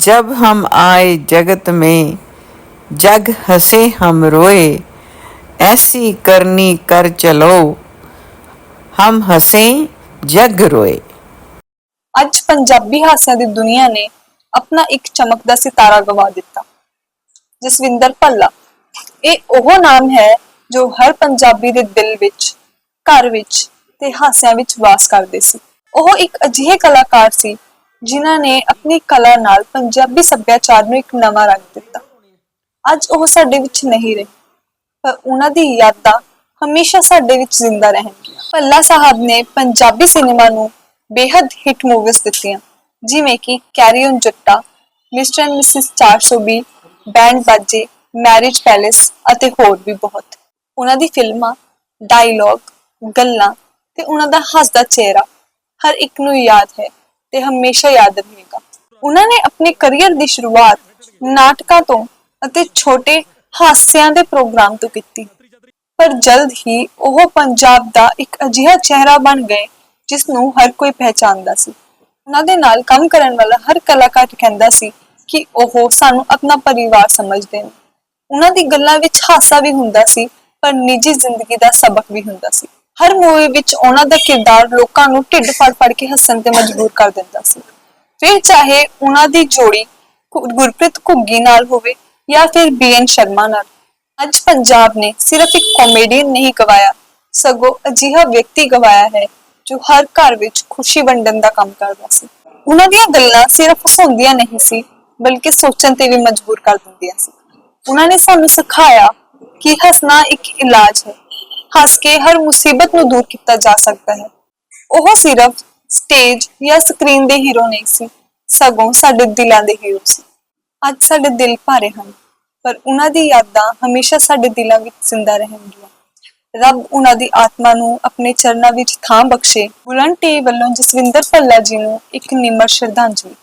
जब हम आए जगत में जग हंसे हम रोए ऐसी करनी कर चलो हम हंसे जग रोए ਅੱਜ ਪੰਜਾਬੀ ਹਾਸਿਆਂ ਦੀ ਦੁਨੀਆ ਨੇ ਆਪਣਾ ਇੱਕ ਚਮਕਦਾ ਸਿਤਾਰਾ ਗਵਾ ਦਿੱਤਾ ਜਸਵਿੰਦਰ ਭੱਲਾ ਇਹ ਉਹ ਨਾਮ ਹੈ ਜੋ ਹਰ ਪੰਜਾਬੀ ਦੇ ਦਿਲ ਵਿੱਚ ਘਰ ਵਿੱਚ ਤੇ ਹਾਸਿਆਂ ਵਿੱਚ ਵਾਸ ਕਰਦੇ ਸੀ ਉਹ ਇੱਕ ਅਜਿਹੇ ਕਲਾਕਾਰ ਸੀ ਜਿਨ੍ਹਾਂ ਨੇ ਆਪਣੀ ਕਲਾ ਨਾਲ ਪੰਜਾਬੀ ਸੱਭਿਆਚਾਰ ਨੂੰ ਇੱਕ ਨਵਾਂ ਰੰਗ ਦਿੱਤਾ। ਅੱਜ ਉਹ ਸਾਡੇ ਵਿੱਚ ਨਹੀਂ ਰਹੇ, ਪਰ ਉਹਨਾਂ ਦੀ ਯਾਦਾਂ ਹਮੇਸ਼ਾ ਸਾਡੇ ਵਿੱਚ ਜ਼ਿੰਦਾ ਰਹਿਣਗੀਆਂ। ਭੱਲਾ ਸਾਹਿਬ ਨੇ ਪੰਜਾਬੀ ਸਿਨੇਮਾ ਨੂੰ ਬੇहद ਹਿੱਟ ਮੂਵੀਜ਼ ਦਿੱਤੀਆਂ, ਜਿਵੇਂ ਕਿ carry on Jatta, mister and missus 420 band Baaje, marriage palace ਅਤੇ ਹੋਰ ਵੀ ਬਹੁਤ। ਉਹਨਾਂ ਦੀ ਫਿਲਮਾਂ, ਡਾਇਲੌਗ, ਗੱਲਾਂ ਤੇ ਉਹਨਾਂ ਦਾ ਹੱਸਦਾ ਚਿਹਰਾ ਹਰ ਇੱਕ ਨੂੰ ਯਾਦ ਹੈ। ਤੇ ਹਮੇਸ਼ਾ ਯਾਦ ਰਹੇਗਾ। ਉਹਨਾਂ ਨੇ ਆਪਣੇ ਕਰੀਅਰ ਦੀ ਸ਼ੁਰੂਆਤ ਨਾਟਕਾਂ ਤੋਂ ਅਤੇ ਛੋਟੇ ਹਾਸਿਆਂ ਦੇ ਪ੍ਰੋਗਰਾਮ ਤੋਂ ਕੀਤੀ। ਪਰ ਜਲਦ ਹੀ ਉਹ ਪੰਜਾਬ ਦਾ ਇੱਕ ਅਜਿਹਾ ਚਿਹਰਾ ਬਣ ਗਏ ਜਿਸ ਨੂੰ ਹਰ ਕੋਈ ਪਹਿਚਾਣਦਾ ਸੀ। ਉਹਨਾਂ ਦੇ ਨਾਲ ਕੰਮ ਕਰਨ ਵਾਲਾ ਹਰ ਕਲਾਕਾਰ ਕਹਿੰਦਾ ਸੀ ਕਿ ਉਹ ਸਾਨੂੰ ਆਪਣਾ ਪਰਿਵਾਰ ਸਮਝਦੇ ਨੇ। ਉਹਨਾਂ ਦੀ ਗੱਲਾਂ ਵਿੱਚ ਹਾਸਾ ਵੀ ਹੁੰਦਾ ਸੀ, ਪਰ ਨਿੱਜੀ ਜ਼ਿੰਦਗੀ ਦਾ ਸਬਕ ਵੀ ਹੁੰਦਾ ਸੀ। ਹਰ ਮੂਵੀ ਵਿੱਚ ਉਹਨਾਂ ਦਾ ਕਿਰਦਾਰ ਲੋਕਾਂ ਨੂੰ ਢਿੱਡ ਫੜ ਫੜ ਕੇ ਹੱਸਣ ਤੇ ਮਜਬੂਰ ਕਰ ਦਿੰਦਾ ਸੀ। ਫਿਰ ਚਾਹੇ ਉਹਨਾਂ ਦੀ ਜੋੜੀ ਗੁਰਪ੍ਰੀਤ ਘੁੱਗੀ ਨਾਲ ਹੋਵੇ ਜਾਂ ਫਿਰ ਬੀਐਨ ਸ਼ਰਮਾ ਨਾਲ, ਅੱਜ ਪੰਜਾਬ ਨੇ ਸਿਰਫ ਇੱਕ ਕਾਮੇਡੀਅਨ ਨਹੀਂ ਗਵਾਇਆ, ਸਗੋਂ ਅਜਿਹਾ ਵਿਅਕਤੀ ਗਵਾਇਆ ਹੈ ਜੋ ਹਰ ਘਰ ਵਿੱਚ ਖੁਸ਼ੀ ਵੰਡਣ ਦਾ ਕੰਮ ਕਰਦਾ ਸੀ। ਉਹਨਾਂ ਦੀਆਂ ਗੱਲਾਂ ਸਿਰਫ ਹਸਾਉਂਦੀਆਂ ਨਹੀਂ ਸੀ, ਬਲਕਿ ਸੋਚਣ ਤੇ ਵੀ ਮਜਬੂਰ ਕਰ ਦਿੰਦੀਆਂ ਸੀ। ਉਹਨਾਂ ਨੇ ਸਾਨੂੰ ਸਿਖਾਇਆ ਕਿ ਹੱਸਣਾ ਇੱਕ ਇਲਾਜ ਹੈ ਹੱਸ ਕੇ ਹਰ ਮੁਸੀਬਤ ਨੂੰ ਦੂਰ ਕੀਤਾ ਜਾ ਸਕਦਾ ਹੈ। ਉਹ ਸਿਰਫ ਸਟੇਜ ਜਾਂ ਸਕਰੀਨ ਦੇ ਹੀਰੋ ਨਹੀਂ ਸੀ, ਸਗੋਂ ਸਾਡੇ ਦਿਲਾਂ ਦੇ ਹੀਰੋ ਸੀ। ਅੱਜ ਸਾਡੇ ਦਿਲ ਭਾਰੇ ਹਨ, ਪਰ ਉਹਨਾਂ ਦੀ ਯਾਦਾਂ ਹਮੇਸ਼ਾ ਸਾਡੇ ਦਿਲਾਂ ਵਿੱਚ ਜ਼ਿੰਦਾ ਰਹਿਣਗੀਆਂ। ਰੱਬ ਉਹਨਾਂ ਦੀ ਆਤਮਾ ਨੂੰ ਆਪਣੇ ਚਰਨਾਂ ਵਿੱਚ ਥਾਂ ਬਖਸ਼ੇ। ਬੁਲੰਦ ਟੀ ਵੱਲੋਂ ਜਸਵਿੰਦਰ ਭੱਲਾ ਜੀ ਨੂੰ ਇੱਕ ਨਿਮਰ ਸ਼ਰਧਾਂਜਲੀ।